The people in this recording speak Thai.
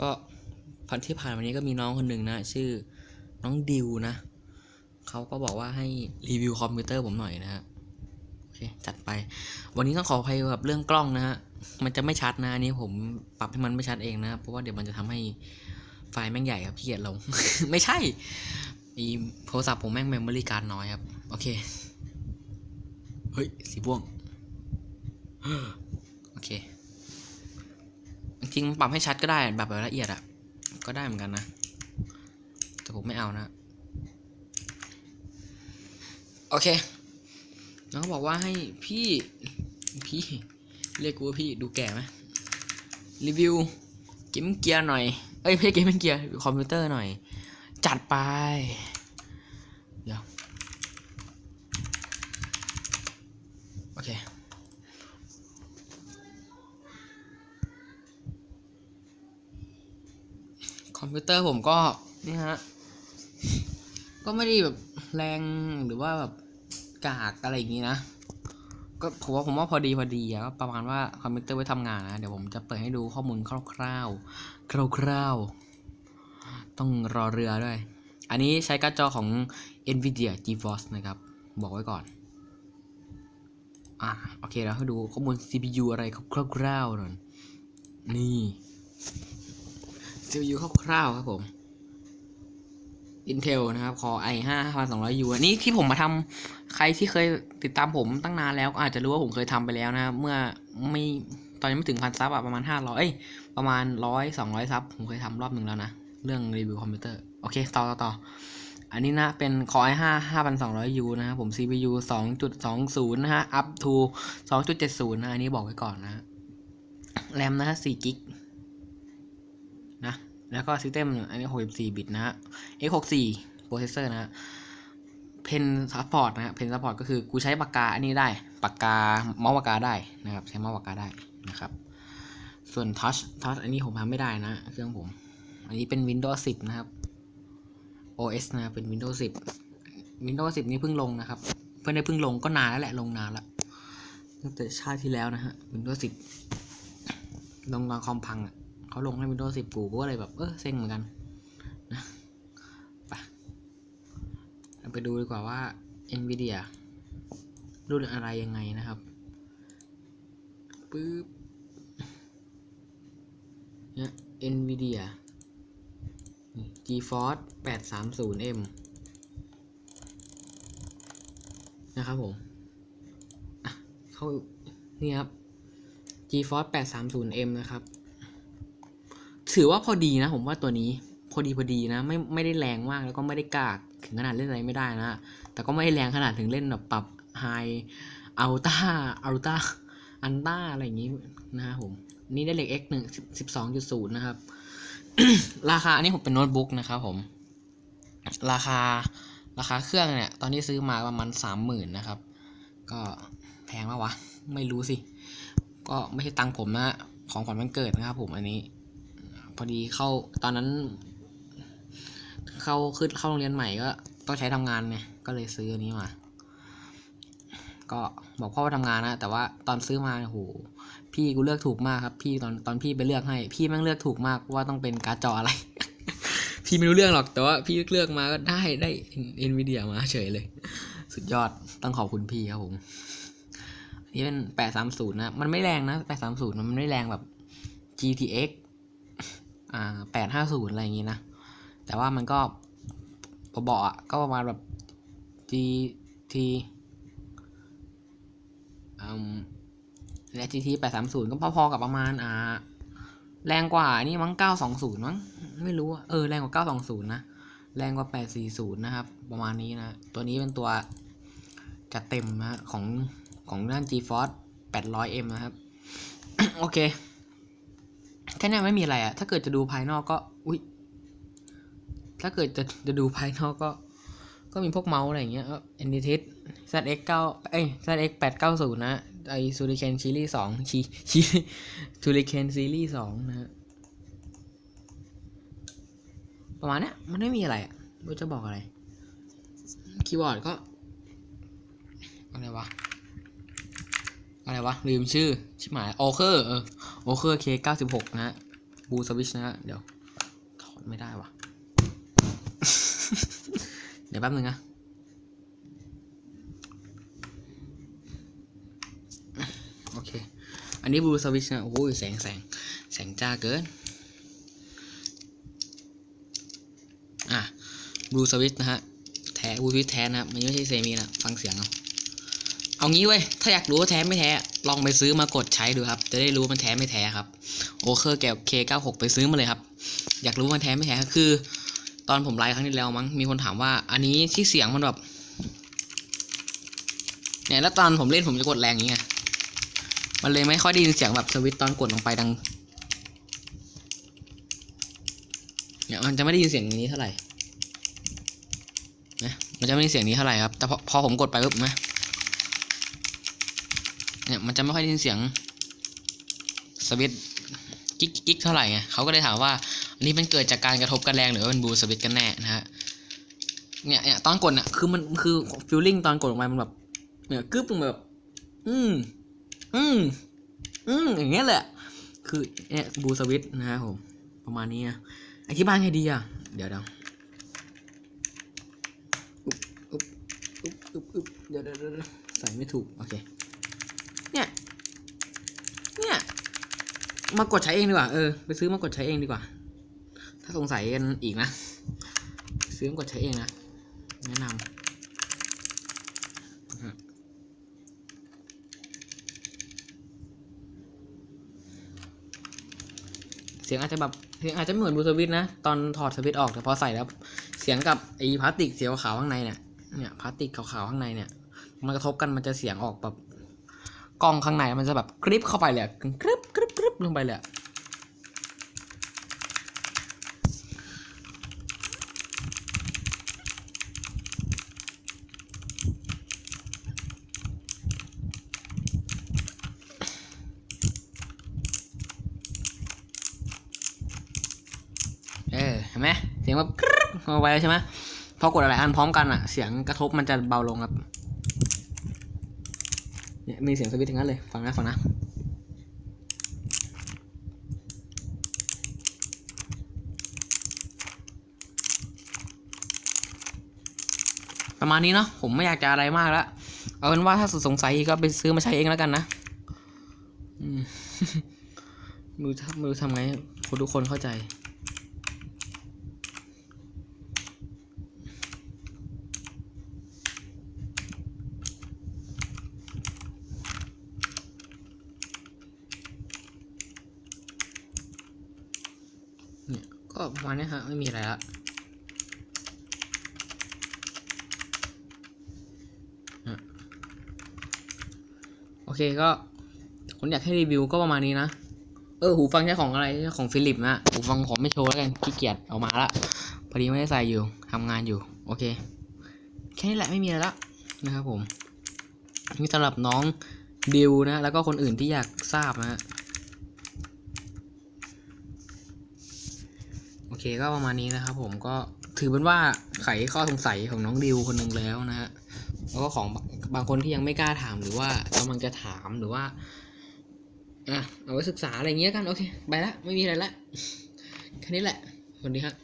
ก็พันที่ผ่านวันนี้ก็มีน้องคนหนึ่งนะ ชื่อน้องดิวนะเขาก็บอกว่าให้รีวิวคอมพิวเตอร์ผมหน่อยนะฮะโอเคจัดไป วันนี้ต้องขออภัยกับเรื่องกล้องนะฮะมันจะไม่ชัดนะอันนี้ผมปรับให้มันไม่ชัดเองนะเพราะว่าเดี๋ยวมันจะทำให้ไฟล์แม่งใหญ่ครับพี่เกียรลง ไม่ใช่อีโทรศัพท์ผมแม่งเมมโมรี่การน้อยครับ โอเค เฮ้ย สีม่วง โอเค จริงปรับให้ชัดก็ได้แบบละเอียดอะก็ได้เหมือนกันนะ แต่ผมไม่เอานะ โอเคน้องบอกว่าให้พี่พี่ เรียกกูว่าพี่ดูแก่ไหมรีวิวเกมเกียร์หน่อย เอ้ยไม่ใช่เกมเกียร์คอมพิวเตอร์หน่อย จัดไป เดี๋ยว โอเค คอ มพิวเตอร์ผมก็นี่ฮะ ก็ไม่ได้แบบแรงหรือว่าแบบกากอะไรอย่างนี้นะ ก็ผมว่าผมว่าพอดีพอดีอะก็ประมาณว่าคอมพิวเตอร์ไว้ทำงานนะ เดี๋ยวผมจะเปิดให้ดูข้อมูลคร่าวๆคร่าวๆ ต้องรอเรือด้วย อันนี้ใช้การ์ดจอของ NVIDIA GeForce นะครับ บอกไว้ก่อน อะโอเคแล้วให้ดูข้อมูล CPU อะไรคร่าวๆหน่อยนี่ CPU คร่าวๆครับผม Intel นะครับ Core i5 5200U อันนี้ที่ผมมาทำใครที่เคยติดตามผมตั้งนานแล้วก็อาจจะรู้ว่าผมเคยทำไปแล้วนะครับ เมื่อไม่ตอนยังไม่ถึงพันซับอะประมาณ 500เอ้ยประมาณ 100 200 ซับ ผมเคยทำรอบหนึ่งแล้วนะ เรื่องรีวิวคอมพิวเตอร์ โอเค ต่อต่อต่ออันนี้นะเป็น Core i5 5200U นะครับผม CPU 2.20 นะฮะ up to 2.70 นะ อันนี้บอกไว้ก่อนนะ แรมนะฮะ4กิก แล้วก็ System อันนี้ 64 บิตนะฮะ x64 Processor นะฮะ Pen Support นะฮะ Pen Support ก็คือกูใช้ปากกาอันนี้ได้ ปากกาเมาส์ปากกาได้นะครับ ใช้เมาส์ปากกาได้นะครับ ส่วน Touch Touch อันนี้ผมทำไม่ได้นะ เครื่องผม อันนี้เป็น Windows 10 นะครับ OS นะเป็น Windows 10 Windows 10 นี่เพิ่งลงนะครับ เพิ่งได้เพิ่งลงก็นานแล้วแหละลงนานแล้วตั้งแต่ชาติที่แล้วนะฮะ Windows 10 ลงตอนคอมพังอะ เขาลงให้ Windows 10 กูก็เลยแบบ เออเซ็งเหมือนกันนะไปไปดูดีกว่าว่า Nvidia รุ่นอะไรยังไงนะครับปึ๊บเนี่ย Nvidia GeForce 830M นะครับผมเข้า นี่ครับ GeForce 830M นะครับ ถือว่าพอดีนะ ผมว่าตัวนี้พอดีพอดีนะไม่ไม่ได้แรงมากแล้วก็ไม่ได้กากถึงขนาดเล่นอะไรไม่ได้นะ แต่ก็ไม่ได้แรงขนาดถึงเล่นแบบปรับไฮอัลต้าอัลต้าอันต้าอะไรอย่างนี้นะครับผมนี่ได้เหล็ก X หนึ่งสิบสองจุดศูนย์นะครับ ราคาอันนี้ผมเป็นโน้ตบุ๊กนะครับผม ราคาราคาเครื่องเนี่ย ตอนที่ซื้อมาประมาณสามหมื่นนะครับ ก็แพงมากวะ ไม่รู้สิ ก็ไม่ใช่ตังค์ผมนะ ของขวัญวันเกิดนะครับผมอันนี้ พอดีเข้าตอนนั้น เข้าขึ้นเข้าโรงเรียนใหม่ก็ต้องใช้ทำงานไงก็เลยซื้ออันนี้มา ก็บอกพ่อว่าทำงานนะแต่ว่าตอนซื้อมาโอ้โหพี่กูเลือกถูกมากครับ พี่ตอนตอนพี่ไปเลือกให้ พี่แม่งเลือกถูกมากว่าต้องเป็นการ์ดจออะไร พี่ไม่รู้เรื่องหรอกแต่ว่าพี่เลือกมาก็ได้ได้เอ็นวีเดียมาเฉยเลย สุดยอดต้องขอบคุณพี่ครับผมนนี่เป็นแปดสามศูนย์นะ มันไม่แรงนะแปดสามศูนย์มันไม่แรงแบบ GTX อ่าแปดห้าศูนย์อะไรอย่างงี้นะ แต่ว่ามันก็พอเบาะอะก็ประมาณแบบ GT อืมและ GT แปดสามศูนย์ก็พอๆกับประมาณอ่าแรงกว่านี่มั้งเก้าสองศูนย์มั้งไม่รู้เออแรงกว่าเก้าสองศูนย์นะแรงกว่าแปดสี่ศูนย์นะครับ ประมาณนี้นะตัวนี้เป็นตัวจัดเต็มนะของของด้าน GeForce 800M นะครับ โอเค แค่นี้ไม่มีอะไรอะถ้าเกิดจะดูภายนอกก็ อุ้ยถ้าเกิดจะจะดูภายนอกก็ ก็มีพวกเมาส์อะไรอย่างเงี้ยก็ Enitis ZX 9เอ้ย ZX 890นะไอ Shuriken Series 2ชีชี Shuriken Series 2นะฮะประมาณนี้มันไม่มีอะไรอะไม่จะบอกอะไร คีย์บอร์ดก็ อะไรวะ อะไรวะ ลืมชื่อชิบหมายโอเคอร์เออโอเคอร์ K96 นะฮะบูสวิชนะฮะเดี๋ยว ถอดไม่ได้วะเดี๋ยวแป๊บนึงนะโอเค อันนี้บูสวิชนะ โอ้ยแสงแสงแสงจ้าเกิน อะบูสวิชนะฮะ แท้บูสวิชแท้นะครับมันไม่ใช่เซมินะ ฟังเสียงเอา เอางี้เว้ย ถ้าอยากรู้ว่าแท้ไม่แท้ ลองไปซื้อมากดใช้ดูครับ จะได้รู้มันแท้ไม่แท้ครับ โอเคอร์แกว K96 ไปซื้อมาเลยครับ อยากรู้ว่ามันแท้ไม่แท้ คือ ตอนผมไลฟ์ครั้งที่แล้วมั้ง มีคนถามว่า อันนี้ที่เสียงมันแบบ เนี่ยแล้วตอนผมเล่นผมจะกดแรงอย่างเงี้ย มันเลยไม่ค่อยได้ยินเสียงแบบสวิตช์ตอนกดลงไปดัง เนี่ยมันจะไม่ได้ยินเสียงอย่างนี้เท่าไหร่ นะ มันจะไม่ได้ยินเสียงนี้เท่าไหร่ครับ แต่พอพอผมกดไปปุ๊บนะ เนี่ยมันจะไม่ค่อยได้ยินเสียงสวิตกิ๊กกิ๊กเท่าไหร่ไงเขาก็เลยถามว่าอันนี้มันเกิดจากการกระทบกันแรงหรือว่าเป็นบูสวิตกันแน่นะฮะเนี่ยเนี่ยตอนกดเนี่ยคือมันคือฟิลลิ่งตอนกดลงไปมันแบบเนี่ยกึ๊บมันแบบ อืมอืมอืมอย่างเงี้ยแหละ คือเนี่ยบูสวิตนะครับผมประมาณนี้อธิบายไงดีอะเดี๋ยวเดี๋ยวอุ๊บอุ๊บอุ๊บอุ๊บอุ๊บเดี๋ยวเดี๋ยวเดี๋ยวเดี๋ยวใส่ไม่ถูก โอเค เนี่ย มากดใช้เองดีกว่าเออไปซื้อมากดใช้เองดีกว่า ถ้าสงสัยกันอีกนะ ซื้อมากดใช้เองนะแนะนำเสียงอาจจะแบบเสียงอาจจะไม่เหมือนบูสวิตนะ ตอนถอดสวิตออกแต่พอใส่แล้ว เสียงกับไอ้พลาสติกเสีขาวข้างในเนี่ยเนี่ยพลาสติกขาวๆข้างในเนี่ย มันกระทบกันมันจะเสียงออกแบบ กล้องข้างในมันจะแบบกริบเข้าไปเลยกริบกริบกริบลงไปเลยเออเห็นไหมเสียงแบบกริบเข้าไปใช่ไหมพอกดอะไรอันพร้อมกันอะเสียงกระทบมันจะเบาลงครับ เนี่ยมีเสียงสวิตช์ทั้งนั้นเลย ฟังนะ ฟังนะ ประมาณนี้เนาะ ผมไม่อยากจะอะไรมากแล้ว เอาเป็นว่าถ้าสงสัยก็ไปซื้อมาใช้เองแล้วกันนะมือทำมือทำไงคนทุกคนเข้าใจ เนี่ยก็ประมาณนี้ฮะไม่มีอะไรละโอเคก็ผมอยากให้รีวิวก็ประมาณนี้นะ เออหูฟังใช้ของอะไรใช้ของฟิลิปนะหูฟังผมไม่โชว์แล้วกันขี้เกียจเอามาละพอดีไม่ได้ใส่อยู่ทำงานอยู่ โอเค แค่นี้แหละไม่มีอะไรละนะครับผมนี่สำหรับน้องดิวนะ แล้วก็คนอื่นที่อยากทราบนะฮะโอ เคก็ประมาณนี้นะครับผมก็ถือเป็นว่าไขข้อสงสัยของน้องดิวคนหนึ่งแล้วนะฮะแล้วก็ของบางคนที่ยังไม่กล้าถามหรือว่ากำลังจะถามหรือว่าอะเอาไว้ศึกษาอะไรเงี้ยกันโอเค ไปละไม่มีอะไรละแค่นี้แหละสวัสดีครับ